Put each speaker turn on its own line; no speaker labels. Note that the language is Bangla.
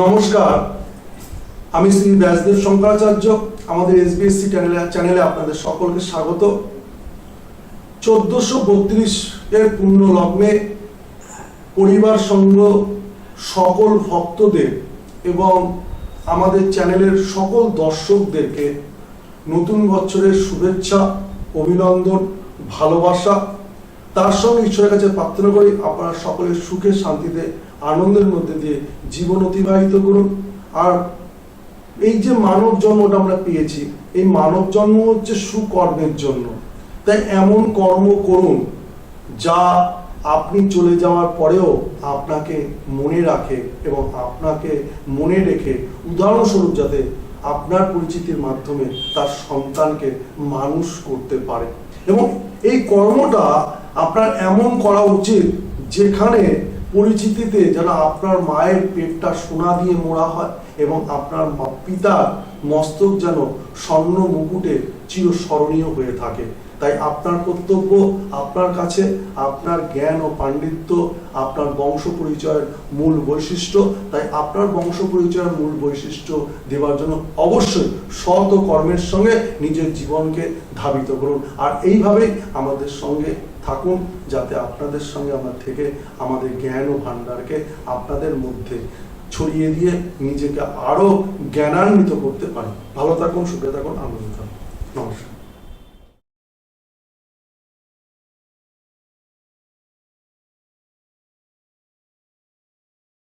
নমস্কার। আমি শ্রী ব্যাসদেব শঙ্করাচার্য, আমাদের এসবিএসসি চ্যানেলে চ্যানেলে আপনাদের সকলকে স্বাগত। চোদ্দশো বত্রিশ এর পূর্ণ লগ্নে পরিবার সঙ্গ সকল ভক্তদের এবং আমাদের চ্যানেলের সকল দর্শকদেরকে নতুন বছরের শুভেচ্ছা, অভিনন্দন, ভালোবাসা তার সঙ্গে ঈশ্বরের কাছে প্রার্থনা করি, আপনারা সকলের সুখে, শান্তিতে, আনন্দের মধ্যে দিয়ে জীবন অতিবাহিত করুন। আর এই যে মানব জন্মটা আমরা পেয়েছি, এই মানব জন্ম হচ্ছে সুকর্মের জন্য। তাই এমন কর্ম করুন যা আপনি চলে যাওয়ার পরেও আপনাকে মনে রাখে এবং আপনাকে মনে রেখে, উদাহরণস্বরূপ যাতে আপনার পরিচিতির মাধ্যমে তার সন্তানকে মানুষ করতে পারে। এবং এই কর্মটা আপনার এমন করা উচিত যেখানে পরিচিতিতে যেন আপনার মায়ের পেটটা সোনা দিয়ে মোড়া হয় এবং আপনার পিতার মস্তক যেন স্বর্ণ মুকুটে চিরস্মরণীয় হয়ে থাকে। তাই আপনার কর্তব্য, আপনার কাছে, আপনার জ্ঞান ও পাণ্ডিত্য, আপনার বংশ পরিচয়ের মূল বৈশিষ্ট্য। তাই আপনার বংশ পরিচয়ের মূল বৈশিষ্ট্য দেওয়ার জন্য অবশ্যই সৎ ও কর্মের সঙ্গে নিজের জীবনকে ধাবিত করুন। আর এইভাবেই আমাদের সঙ্গে থাকুন, যাতে আপনাদের সঙ্গে আমরা থেকে আমাদের জ্ঞান ও ভাণ্ডারকে আপনাদের মধ্যে ছড়িয়ে দিয়ে নিজেকে আরও জ্ঞানান্বিত করতে পারি। ভালো থাকুন সুখে থাকুন আনন্দ থাকুন। নমস্কার।